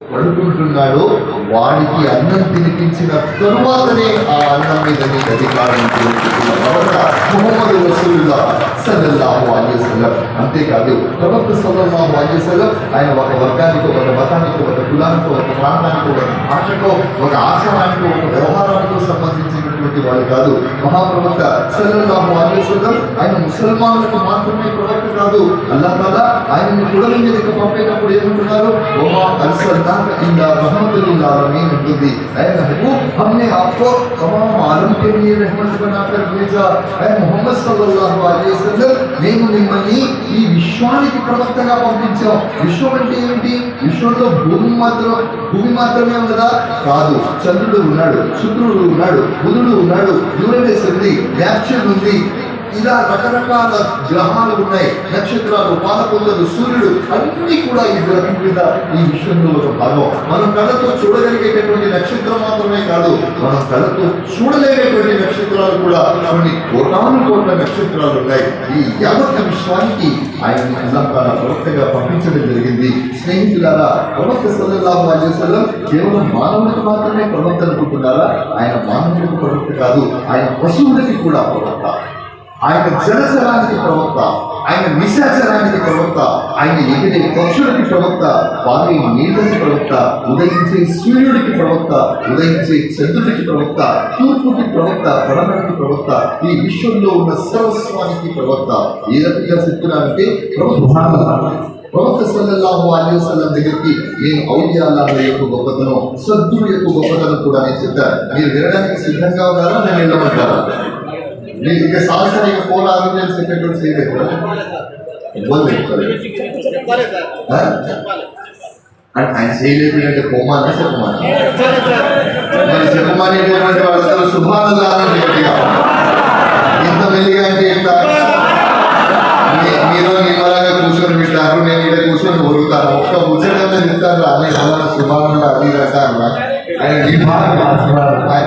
పడుకుంటున్నాడో వాడికి అన్నం తినిపించిన తరువాతనే ఆ అన్నం మీద నీకు అధికారం ముహమ్మద్ రసూలుల్లా సల్లల్లాహు అలైహి అంతేకాదు ప్రవక్త సల్లల్లాహు అలైహి ఆయన ఒక వర్గానికి ఒక మతానికి ఒక కులానికి ఒక ప్రాంతానికి ఒక భాషకో ఒక ఆశ్రమానికి ఒక వ్యవహారానికో సంబంధించినటువంటి వాడు కాదు. మహాప్రవక్త సల్లల్లాహు అలైహి ఆయన ముసల్మానులకు మాత్రమే ప్రవక్త కాదు. అల్లాహ్ తాలా ఆయనని కుడల మీదకి పంపేటప్పుడు ఏమంటున్నారు? ఓమా అల్సల్లా ఈ విశ్వానికి ప్రవక్తగా పంపించాం విశ్వం అంటే ఏమిటి విశ్వంలో భూమి మాత్రం భూమి మాత్రమే ఉన్నదా కాదు చంద్రుడు ఉన్నాడు శుక్రుడు ఉన్నాడు బుధుడు ఉన్నాడు యూరనేస్ ఉంది వ్యాప్చర్ ఉంది. ఇలా రకరకాల గ్రహాలు ఉన్నాయి. నక్షత్రాలు పాలకొండలు సూర్యుడు అన్ని కూడా ఈ గ్రహం మీద ఈ విశ్వంలో ఒక భాగం. మనం కళ్ళతో చూడగలిగేటటువంటి నక్షత్రం మాత్రమే కాదు మనం కళ్ళతో చూడలేనటువంటి నక్షత్రాలు కూడా కొన్ని కోటాను కోట్ల నక్షత్రాలు ఉన్నాయి. ఈ యావత్ విశ్వానికి ఆయన అల్లంకాల ప్రవక్తగా పంపించడం జరిగింది. స్నేహితులారా ప్రవక్త సల్లల్లాహు అలైవల్లం కేవలం మానవులకు మాత్రమే ప్రవక్త అనుకుంటున్నారా? ఆయన మానవులకు ప్రవక్త కాదు ఆయన పశువులకి కూడా ప్రవక్త. ఆయన జనచరానికి ప్రవక్త ఆయన నిశాచరానికి ప్రవక్త ఆయన ఎగిరే పక్షులకి ప్రవక్త వారి నీళ్ళకి ప్రవక్త ఉదయించే సూర్యుడికి ప్రవక్త ఉదయించే చంద్రుడికి ప్రవక్త తూర్పుకి ప్రవక్త పడమటికి ప్రవక్త ఈ విశ్వంలో ఉన్న సర్వస్వానికి ప్రవక్త. ఏ రకంగా చెప్తున్నారంటే ప్రభుత్వ ప్రవక్త సల్లల్లాహు అలీ వసల్లం దగ్గరికి నేను ఔలియాల యొక్క గొప్పతనం సద్దుడు యొక్క గొప్పతనం కూడా నేను చెప్తాను మీరు వినడానికి సిద్ధంగా ఉన్నారా? నేను వెళ్ళమంటారా? మీరు ఇక సంవత్సరం ఇక ఫోన్ ఆరోగ్యం చెప్పేటువంటి చేయలేదు కదా? ఇబ్బంది చెప్తారు ఆ? అంటే ఆయన చేయలేదు అంటే పోమానా చెప్పమానా మరి చెప్పమనేటటువంటి వాళ్ళతో శుభానందాలను గట్టిగా ఇంత మెల్లిగా అంటే ఎంత మీ- మీరు నిమ్మలంగా కూర్చొని పెట్టారు నేను ఇక్కడ కూర్చొని ఉరుకుతాను ఒక్క ముచ్చటంగా చెప్తాను అని అలా శుభానంద అది రకాల ఆయన నిమ్మ- ఆయన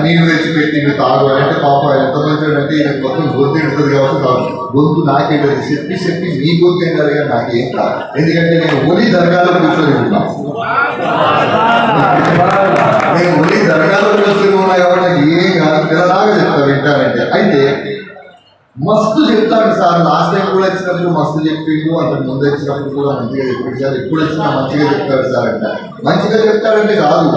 నీళ్ళు తెచ్చిపెట్టి పెట్టి తాగు. అంటే పాప ఎంత మంచిగా అంటే ఈయన మొత్తం గొంతు ఉంటుంది కాబట్టి కాదు గొంతు నాకేంటది చెప్పి చెప్పి మీ గొంతు ఏంటారు కానీ నాకేం కాదు. ఎందుకంటే నేను ఒలి దర్గాలో కూర్చొని ఉన్నాను నేను ఒలి దర్గాలో కూర్చొని ఉన్నా కాబట్టి నాకు ఏం కాదు. పిల్లలాగా చెప్తా వింటానంటే అయితే మస్తు చెప్తాడు సార్. లాస్ట్ టైం కూడా వచ్చినప్పుడు మస్తు చెప్పిండు. అంతకు ముందు వచ్చినప్పుడు కూడా మంచిగా చెప్పిండు సార్. ఎప్పుడు వచ్చినా మంచిగా చెప్తాడు సార్ అంటే. మంచిగా చెప్తాడంటే కాదు.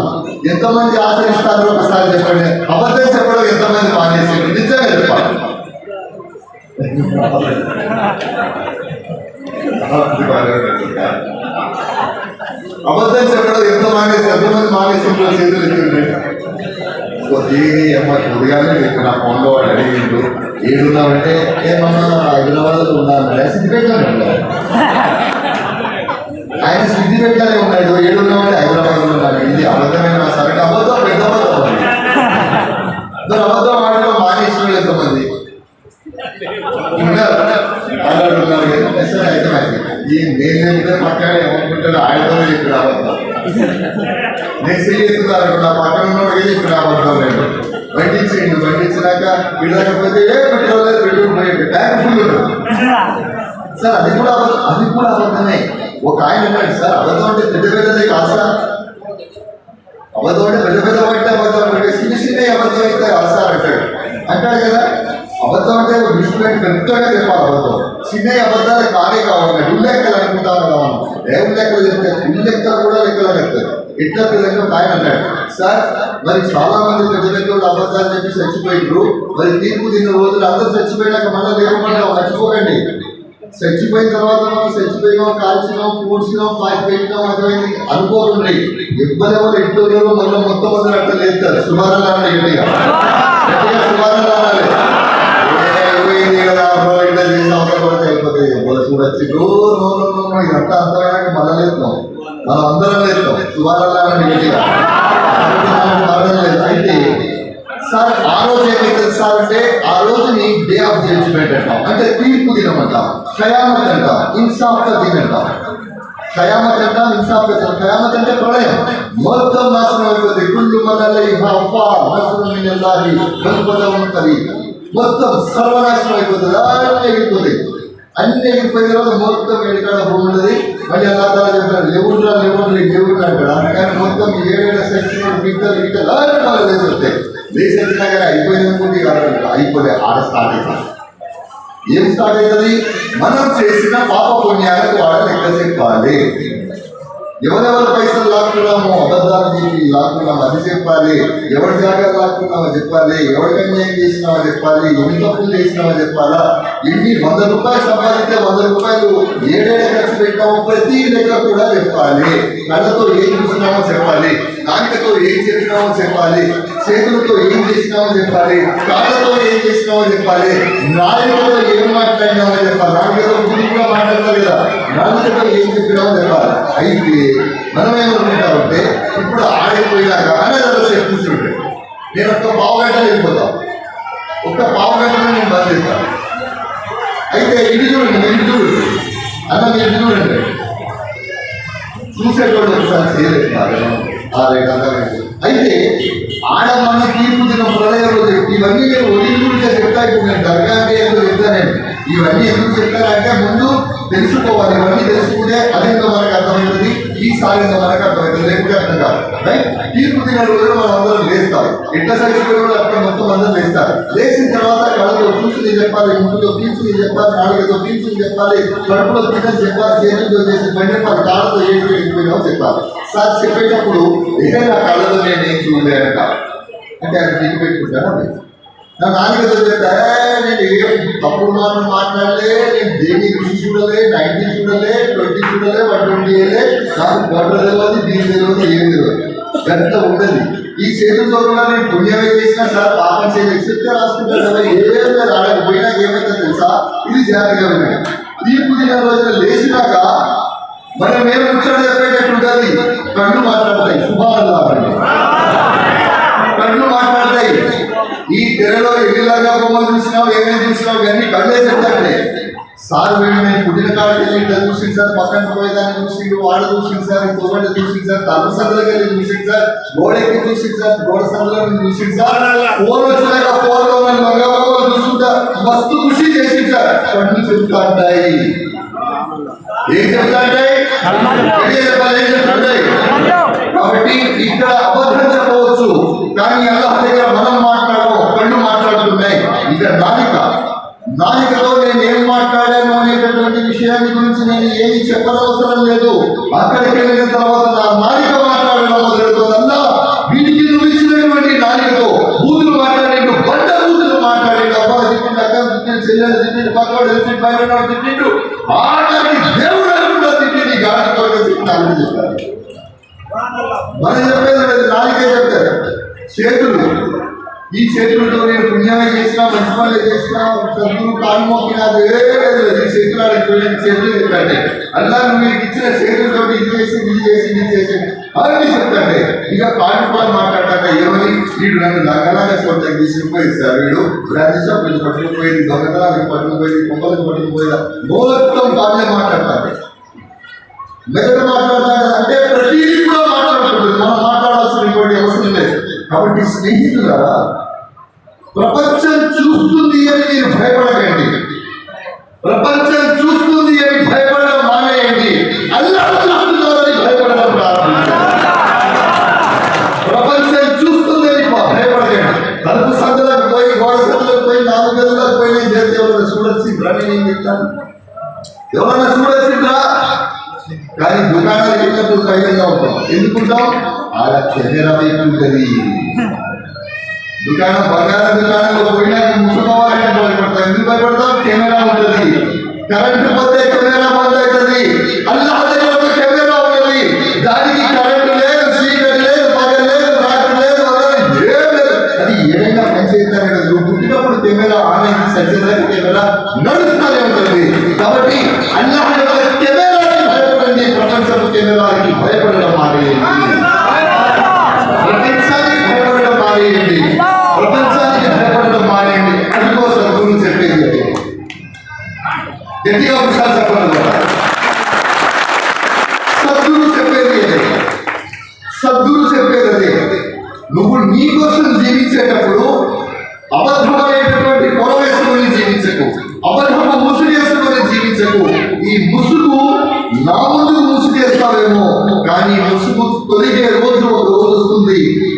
ఎంతమంది ఆచరిస్తారో ఒకసారి చెప్పండి. అబద్ధం చెప్పడం ఎంతమంది మానేసారు నిజంగా చెప్పాలి. అబద్ధం చెప్పడం ఎంత మానేసి ఎంతమంది మానేసి చేతులు ఎత్తుండే దేని అమ్మ ఉదయాన్నే చెప్పి నా ఫోన్లో వాడు అడిగిండు ఏడున్నామంటే ఏమన్నా హైదరాబాద్లో ఉన్నాను సిద్దిపేటలో ఉన్నాడు ఆయన సిద్దిపేటలోనే ఉన్నాడు ఏడున్నామంటే హైదరాబాద్లో ఉన్నాడు ఇది అబద్ధమైన సరే అబద్ధం పెద్ద అబద్ధం అది. అబద్ధం ఆడడం మానేసిన ఎంతమంది ఉన్నారు అలాంటి ఉన్నారు అయితే మంచిది. ఈ నేను చెప్తే పక్కన ఏమనుకుంటారు ఆయనతో నేను చేస్తున్నారు. అనుకున్నా పక్కన ఉన్నవాడికి చెప్పిన అబద్ధం నేను వడ్డించేయండి వడ్డించినాక విడకపోతే ఏ పెట్రోల్ లేదు పెట్రోల్ పోయి ట్యాంక్ ఫుల్ సార్ అది కూడా అది కూడా అబద్ధమే. ఒక ఆయన అన్నాడు సార్ అబద్ధం అంటే పెద్ద పెద్దది కాదు సార్. అబద్ధం అంటే పెద్ద పెద్ద పట్టే అబద్ధం అంటే చిన్న చిన్న అబద్ధం అయితే కాదు అంటాడు. అంటాడు కదా అబద్ధం అంటే విష్ణు పెద్దగా చెప్పాలి అబద్ధం. చిన్న అబద్ధాలు కానే కావాలి ఉల్లెక్కలు అనుకుంటాను కదా మనం. ఏ ఉల్లెక్కలు చెప్తారు ఉల్లెక్కలు కూడా లెక్కలు కడతారు ఎట్లా పిల్లలు ఒక ఆయన అన్నాడు సార్ మరి చాలా మంది పెద్ద పెద్ద అబద్ధాలు చెప్పి చచ్చిపోయిండ్రు మరి తీర్పు తిన్న రోజులు అందరూ చచ్చిపోయినాక మళ్ళీ దేవుడు మర్చిపోకండి. చచ్చిపోయిన తర్వాత మనం చచ్చిపోయినాం కాల్చినాం పూడ్చినాం పాకి పెట్టినాం అర్థమైంది? అనుకోకుండా. ఎవరెవరు ఇంట్లో లేవో మళ్ళీ మొత్తం మొదలు అట్లా లేదు సార్ అనాలి గట్టిగా గట్టిగా శుభారాలు అనాలి ఎవరు చూడొచ్చు ఇదంతా అర్థమయ్యాక మళ్ళీ లేదు మనం అందరం లేస్తాం శుభారాలు అనాలి గట్టిగా మనకు మరణం లేదు అయితే సార్ ఆ రోజు ఏమైతుంది సార్ అంటే ఆ రోజుని డే ఆఫ్ జడ్జిమెంట్ అంటాం అంటే తీర్పు దినం అంటాం ఖయామత్ అంటాం ఇన్సాఫ్ దిన్ అంటాం ఖయామత్ అంటాం ఇన్సాఫ్ అంటాం ఖయామత్ అంటే ప్రళయం మొత్తం నాశనం అయిపోతుంది కుళ్ళు మనల్ని నాశనం మినల్లాహి బల్పదం కలి మొత్తం సర్వనాశనం అయిపోతుంది అన్నీ అయిపోతాయి అన్ని వెళ్ళిపోయిన తర్వాత మొత్తం ఏడుకాడ భూమి ఉన్నది మళ్ళీ అలా తల చెప్పారు లేవుండ్రా లేవుండ్రా లేవుండ్రా అంటాడు. కానీ మొత్తం ఏడేళ్ళ సెక్షన్ మిగతాలు మిగతా వాళ్ళు వస్తాయి. లేచి వచ్చినా కానీ అయిపోయింది అనుకుంటే అయిపోలే ఆడ స్టార్ట్ అవుతాం ఏం స్టార్ట్ అవుతుంది? మనం చేసిన పాప పుణ్యాలకు వాడ లెక్క చెప్పాలి. ఎవరెవరి పైసలు లాక్కున్నామో అబద్ధాలు చెప్పి లాక్కున్నాము అది చెప్పాలి. ఎవరి జాగ్రత్త లాక్కున్నామో చెప్పాలి. ఎవరికి అన్యాయం చేసినామో చెప్పాలి. ఎన్ని తప్పులు చేసినామో చెప్పాలా? ఎన్ని వంద రూపాయలు సంపాదిస్తే వంద రూపాయలు ఏడేళ్ళ ఖర్చు పెట్టామో ప్రతి లెక్క కూడా చెప్పాలి. కళ్ళతో ఏం చూసినామో చెప్పాలి. నాలుకతో ఏం చేసినామో చెప్పాలి. చేతులతో ఏం చేసినామో చెప్పాలి కాళ్ళతో ఏం చేసినామో చెప్పాలి నాలుకతో ఏం మాట్లాడినామో చెప్పాలి నాలుకతో గురి కూడా మాట్లాడతారు కదా ఏం చెప్పినామో చెప్పాలి. అయితే మనం ఏమనుకుంటామంటే ఇప్పుడు ఆడిపోయినాక అనేది సేపు కూర్చుంటే నేను ఒక్క పావు గంట వెళ్ళిపోతాం ఒక్క పావు గంటలో నేను బంద్ చేస్తాను అయితే ఇది చూడండి మీరు చూడండి. అన్న మీరు చూడండి. చూసేటువంటి ఒకసారి చేయలేదు అయితే ఆడ మన తీర్పు దిన ప్రళయం రోజు ఇవన్నీ నేను ఒడిగి గురించి చెప్తా ఇప్పుడు నేను దర్గా అంటే ఏంటో చెప్తానండి ఇవన్నీ ఎందుకు చెప్తానంటే ముందు తెలుసుకోవాలి ఇవన్నీ తెలుసుకుంటే అదేంటో మనకు అర్థమవుతుంది ఈ ఏంటో మనకు అర్థమవుతుంది లేకపోతే అర్థం కాదు. తీర్పు దిన రోజున మనం అందరం లేస్తారు ఎట్లా చచ్చిపోయిన వాళ్ళు అక్కడ మొత్తం అందరం లేస్తారు. లేచిన తర్వాత కళ్ళతో చూసుకుని చెప్పాలి ముక్కుతో పీల్చుని చెప్పాలి నాలుగుతో పీల్చుని చెప్పాలి కడుపులో తినని చెప్పాలి చేతులతో చేసి పని చెప్పాలి కాళ్ళతో ఏడు వెళ్ళిపోయినామో చెప్పాలి. సార్ చెప్పేటప్పుడు నిజంగా కళ్ళతో నేను ఏం చూడలేనట అంటే అది తిరిగి పెట్టుకుంటాను నా నాలుగతో చెప్తే నేను ఏం తప్పుడు మాటలు మాట్లాడలే నేను దేని రుచి చూడలే నైన్టీ చూడలే ట్వంటీ చూడలే వన్ ట్వంటీ వేయలే నాకు బట్టర్ తెలియదు దీని తెలియదు ఏం తెలియదు గంట ఉండదు. ఈ చేతులతో కూడా నేను పుణ్యమే చేసినా సార్ పాపం చేయలేదు చెప్తే రాసుకుంటాను కదా ఏం లేదు ఆడకపోయినా ఏమైతే తెలుసా? ఇది జాగ్రత్తగా ఉన్నాయి తీర్పు దిన రోజున లేచినాక మనం మేము కూర్చొని చెప్పేటట్టు ఉంటుంది. కళ్ళు మాట్లాడతాయి. శుభాలు కళ్ళు మాట్లాడతాయి. ఈ తెరలో ఎన్నిలాగా బొమ్మలు చూసినావు ఏమేమి చూసినావు ఇవన్నీ కళ్ళే చెప్తాడే సార్ వీడు నేను పుట్టిన కాడికి వెళ్ళి ఇట్లా చూసింది సార్ పక్కన పోయేదాన్ని చూసిండు వాడ చూసింది సార్ ఇంకొకటి చూసింది సార్ తల సందులకి వెళ్ళి చూసింది సార్ గోడెక్కి చూసింది సార్ గోడ సందులో చూసింది సార్. ఫోన్ వచ్చినాక ఫోన్లో మన మంగళ చూసుకుంటా మస్తు ఖుషి చేసింది సార్. కళ్ళు చెప్తా ఉంటాయి ఏం చెప్తా చెప్పాలి ఏం చెప్తుంటాయి కాబట్టి ఇక్కడ అబద్ధం చెప్పవచ్చు కానీ అల్లాహ్ దగ్గర మనం మాట్లాడము కళ్ళు మాట్లాడుతున్నాయి ఇక్కడ నాలిక నాలికతో నేను ఏం మాట్లాడాను అనేటటువంటి విషయాన్ని గురించి నేను ఏమి చెప్పనవసరం లేదు. అక్కడికి వెళ్ళిన తర్వాత నా నాలిక మాట్లాడడం మొదలెడుతుందల్లా వీటికి నువ్వు ఇచ్చినటువంటి నాలికతో బూతులు మాట్లాడిండు బండ బూతులు మాట్లాడిండు అబ్బా తిట్టిండు అక్క తిట్టిండు చెల్లెలు తిట్టిండు పక్కవాడు తిట్టిండు బయట తిట్టిండు ఆటకి దేవుడు అనుకుంటా తిట్టింది గాడి కొరకు తిట్టినాలని చెప్పారు మనం చెప్పేది లేదు, నాలుగే చెప్తారు. చేతులు. ఈ చేతులతో నేను పుణ్యాలు చేసినా మంచి పనులు చేసినా సద్గురు కాలు లేదు ఈ చేతులు ఆడిపోయిన చేతులు చెప్పండి అలా మీకు ఇచ్చిన చేతులతో ఇది చేసి ఇది చేసి ఇది చేసి. అవన్నీ చెప్తాండి ఇక కానుకోవాలి మాట్లాడటా ఏమని? వీడు నన్ను లంగలాగా సొంతం తీసుకుపోయి సార్ వీడు బ్రాంచ్ షాప్ వీళ్ళు పట్టుకుపోయింది దొంగతనాలకు పట్టుకుపోయింది కుమ్మలకు పట్టుకుపోయిందా మొత్తం కాళ్ళే మాట్లాడతారు మెదడు మాట్లాడతాడు అంటే ప్రతిదీ కూడా మాట్లాడుతుంది మనం మాట్లాడాల్సినటువంటి అవసరం లేదు కాబట్టి స్నేహితులారా ప్రపంచం చూస్తుంది అని మీరు భయపడకండి ప్రపంచం చూస్తుంది అని భయపడడం మానేయండి అల్లాహ్ చూస్తున్నారని భయపడడం ప్రారంభించండి ప్రపంచం చూస్తుంది అని భయపడకండి తలుపు సందులకు పోయి గోడ సందులకు పోయి నాలుగు గదులకు పోయి నేను చేస్తే ఎవరైనా చూడొచ్చి భ్రమి నేను చెప్తాను ఎవరైనా చూడొచ్చిండ్రా కానీ ధైర్యంగా ఉంటాం. ఎందుకుంటాం? ఆడ కెమెరా వైపు దుకాణం బంగారం దుకాణంలో పోయినా ముసుకోవాలంటే భయపడతాం ఎందుకు భయపడతాం కెమెరా ఉంటుంది. కరెంటు పోతే కెమెరా పోతే பயப்படுகிற மாதிரி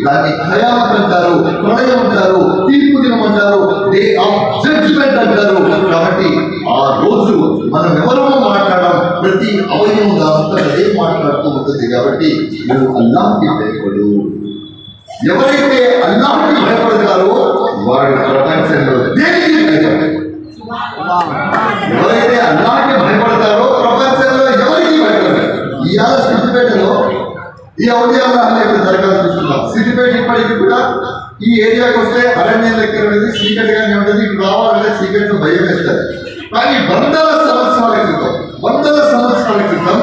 దాన్ని ఖయామత్ అంటారు ప్రళయం అంటారు తీర్పు దినం అంటారు. డే ఆఫ్ జడ్జిమెంట్ అంటారు కాబట్టి ఆ రోజు మనం ఎవరో మాట్లాడడం ప్రతి అవయవం దాంతో అదే మాట్లాడుతూ ఉంటుంది కాబట్టి నువ్వు అల్లాహ్కి భయపడు ఎవరైతే అల్లాహ్కి భయపడతారో వారి ప్రపంచంలో దేనికి భయపడతారు ఎవరైతే అల్లాహ్కి భయపడతారో ప్రపంచంలో ఎవరికి భయపడతారు ఇవాళ సిద్దిపేటలో ఈ ఔద్యాల ఇప్పుడు దరఖాస్తు చూస్తున్నాం. సిద్దిపేట ఇప్పటికి కూడా ఈ ఏరియాకి వస్తే అరణ్యం దగ్గర అనేది చీకటిగానే ఉంటుంది ఇటు రావాలంటే చీకటితో భయం వేస్తారు కానీ వందల సంవత్సరాల క్రితం వందల సంవత్సరాల క్రితం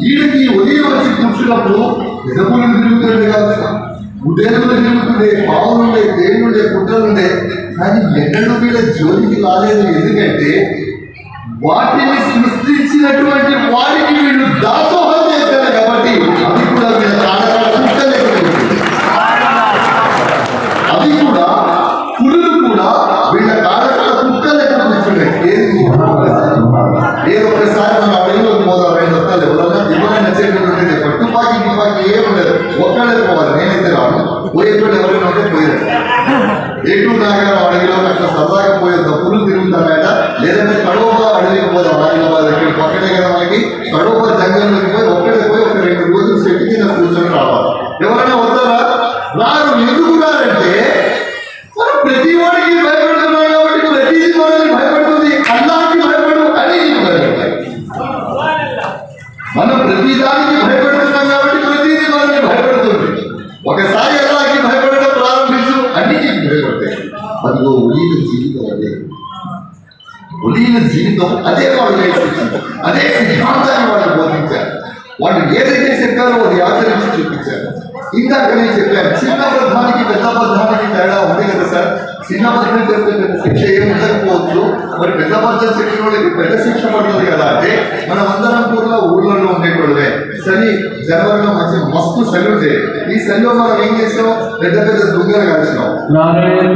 వీడికి ఒలి వచ్చి కూర్చున్నప్పుడు నిజములు తిరుగుతుండే కాదు ఉదయములు తిరుగుతుండే పావులుండే తేళ్ళుండే పుట్టలుండే. కానీ ఎన్నడూ వీళ్ళ జోలికి రాలేదు. ఎందుకంటే వాటిని సృష్టించినటువంటి వారికి వీళ్ళు దాసోహం చేశారు కాబట్టి ప్రతి వాడికి భయపడుతున్నాం కాబట్టి ప్రతిదీ మనల్ని భయపడుతుంది. అల్లాహకి భయపడు అని భయపడతాయి మనం ప్రతిదానికి దానికి భయపడుతున్నాం కాబట్టి ప్రతిదీ మనల్ని భయపడుతుంది ఒకసారి అల్లాహకి భయపడడం ప్రారంభించు అన్నిటికీ భయపడతాయి అదిగో ఉలీల జీవితం అదే ఉలీల జీవితం అదే వాళ్ళు నేర్పించింది అదే సిద్ధాంతాన్ని వాళ్ళు బోధించారు వాళ్ళు ఏదైతే చెప్పారో అది ఆచరించి చూపించారు ఇందాకనే చెప్పాను. చిన్న బద్ధానికి పెద్ద బద్ధానికి తేడా ఉంది కదా సార్? చిన్న బద్దం చెప్తే శిక్ష ఏముండకపోవచ్చు మరి పెద్ద బద్దం శిక్ష వాళ్ళకి పెద్ద శిక్ష పడుతుంది కదా అంటే మనం అందరం కూడా ఊళ్ళలో ఉండేటోళ్ళే చలి జనవరిలో మంచి మస్తు సెలవు ఈ సెలవు మనం ఏం చేసాం? పెద్ద పెద్ద దుంగలు కాల్చినాం. నారాయణ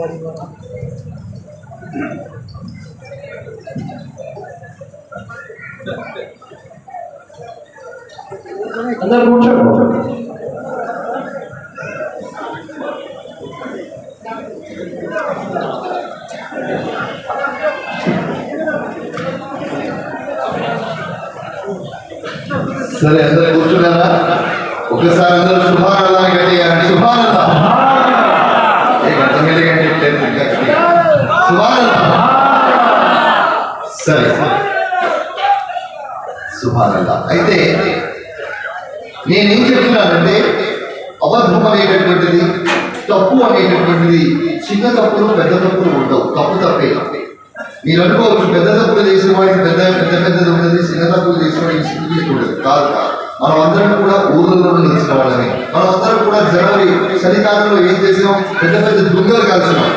उलमाए सुन्नत అందరు కూర్చోండి సరే అందరూ కూర్చున్నారా ఒకసారి అందరూ శుభానందా గట్టిగా శుభానందా ఏ గంట సరే శుభానందా అయితే నేనేం చెప్తున్నానంటే అబద్ధం అనేటటువంటిది తప్పు అనేటటువంటిది చిన్న తప్పులు పెద్ద తప్పులు ఉండవు తప్పు తప్పే మీరు అనుకోవచ్చు పెద్ద తప్పులు చేసిన వాడికి పెద్ద పెద్ద పెద్దది ఉంటుంది చిన్న తప్పులు చేసిన వాడికి చిన్నది ఉండదు కాదు కాదు మనం అందరం కూడా ఊర్లలో నిలిచిన వాళ్ళని మనం అందరం కూడా జనవరి చలికాలంలో ఏం చేసినాం? పెద్ద పెద్ద దుంగలు కలిసినాం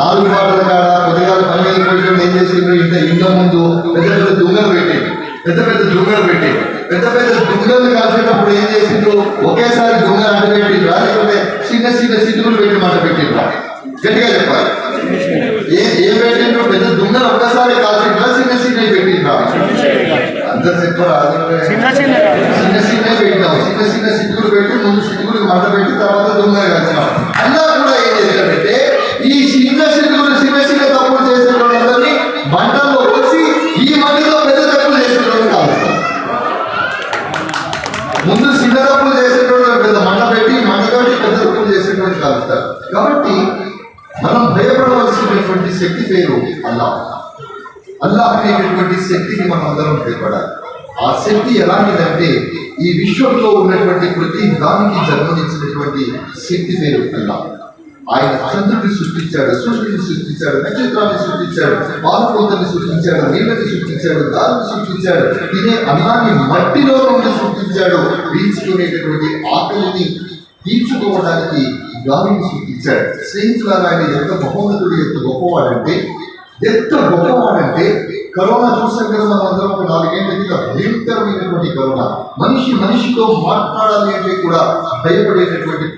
నాలుగు పాటల కాడ కొద్దిగా పని పోయి ఏం చేసిండ్రు? ఇంత ఇంత ముందు పెద్ద పెద్ద దుంగలు పెట్టి పెద్ద పెద్ద దుంగలు పెట్టి పెద్ద పెద్ద దుంగలు కాల్చేటప్పుడు ఏం చేసిండ్రు? ఒకేసారి దుంగ అడ్డు పెట్టి లేకపోతే చిన్న చిన్న సిద్ధులు పెట్టి మాట పెట్టిండ్రు? గట్టిగా చెప్పాలి. ఏ ఏం పెట్టిండ్రు? పెద్ద దుంగలు ఒక్కసారి కాల్చిండ్రా చిన్న చిన్న పెట్టిండ్రా? చిన్న చిన్న చిన్న చిన్న చిన్న చిన్న సిట్టుకులు పెట్టి ముందు సిట్టుకులు మంట పెట్టి తర్వాత దొంగలు కలిసినాం. అన్నా కూడా ఏం ఈ చిన్న సిట్టుకులు చిన్న చిన్న తప్పులు చేసే వాళ్ళందరినీ మంటల్లో వచ్చి ఈ మంటలో పెద్ద తప్పులు కాదు ముందు చిన్న తప్పులు చేసేటోళ్ళు పెద్ద మంట పెట్టి మంటతోటి పెద్ద తప్పులు చేసేటోళ్ళు కాదు కాబట్టి మనం భయపడవలసినటువంటి శక్తి పేరు అల్లా అల్లాహ్ అనేటటువంటి శక్తికి మనం అందరం భయపడాలి. ఆ శక్తి ఎలాంటిదంటే ఈ విశ్వంలో ఉన్నటువంటి ప్రతి దానికి జన్మనిచ్చినటువంటి శక్తి పేరు అల్లా ఆయన చంద్రుడిని సృష్టించాడు సూర్యుడిని సృష్టించాడు నక్షత్రాన్ని సృష్టించాడు పాలపోతని సృష్టించాడు నీళ్ళని సృష్టించాడు దారిని సృష్టించాడు తినే అన్నాన్ని మట్టిలో నుండి సృష్టించాడు పీల్చుకునేటటువంటి ఆకలిని తీర్చుకోవడానికి గాలిని సృష్టించాడు. స్నేహితులారా ఆయన ఎంత మహోన్నతుడు ఎంత గొప్పవాడంటే ఎంత గొప్పవాడంటే కరోనా చూసాం కదా మనం అందరం ఒక నాలుగేళ్ళ కింద భయంకరమైనటువంటి కరోనా. మనిషి మనిషితో మాట్లాడాలి అంటే కూడా భయపడేటటువంటి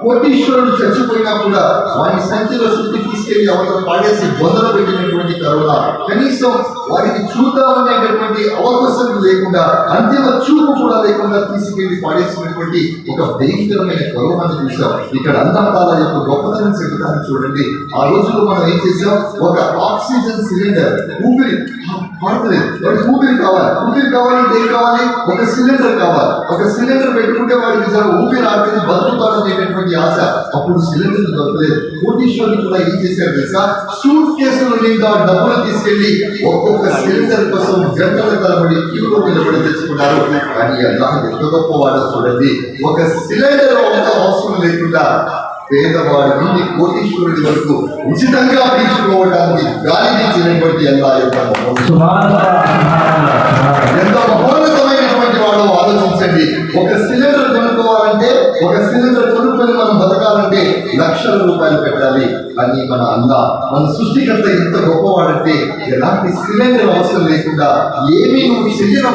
కోటీశ్వరుడు చచ్చిపోయినా కూడా వారి సంఖ్యలో శుద్ధి తీసుకెళ్ళి అవతల పాడేసి బొందలు పెట్టినటువంటి కరోనా కనీసం వారికి చూద్దామనేటటువంటి అవకాశం లేకుండా అంతిమ చూపు కూడా లేకుండా తీసుకెళ్ళి పాడేసినటువంటి ఒక భయంకరమైన కరోనాను చూసాం ఇక్కడ అన్నదాల యొక్క గొప్పతనం చెబుతాను చూడండి. ఆ రోజుల్లో మనం ఏం చేసాం ఒక ఆక్సిజన్ సిలిండర్ ఊపిరి పడతలేదు ఊపిరి కావాలి. ఊపిరి కావాలంటే ఏం కావాలి? ఒక సిలిండర్ కావాలి. ఒక సిలిండర్ పెట్టుకుంటే వాడికి సార్ ఊపిరి ఆడితే బతుకుతాడనేటటువంటి ఆశ అప్పుడు సిలిండర్ దొరకలేదు. కోటీశ్వరుని కూడా ఏం చేశారు తెలుసా? సూట్ కేసులు నిండా డబ్బులు తీసుకెళ్ళి ఒక్కొక్క సిలిండర్ కోసం గంటల తరబడి క్యూలో నిలబడి తెచ్చుకున్నారు. కానీ అల్లాహ్ ఎంత గొప్పవాడో చూడండి. ఒక సిలిండర్ ఒక అవసరం లేకుండా పేదవాడి నుండి కోటీశ్వరుడి వరకు ఉచితంగా పీల్చుకోవడానికి గాలిని ఇచ్చినటువంటి ఎంత యొక్క ఎంత మహోన్నతమైనటువంటి వాడు ఆలోచించండి. ఒక సిలిండర్ కొనుక్కోవాలంటే ఒక సిలిండర్ కొనుక్కొని మనం బతకాలంటే లక్షల రూపాయలు పెట్టాలి అని మన అన్న మన సృష్టికర్త ఎంత గొప్పవాడంటే ఎలాంటి సిలిండర్ అవసరం లేకుండా ఏమీ నువ్వు చెయ్యడం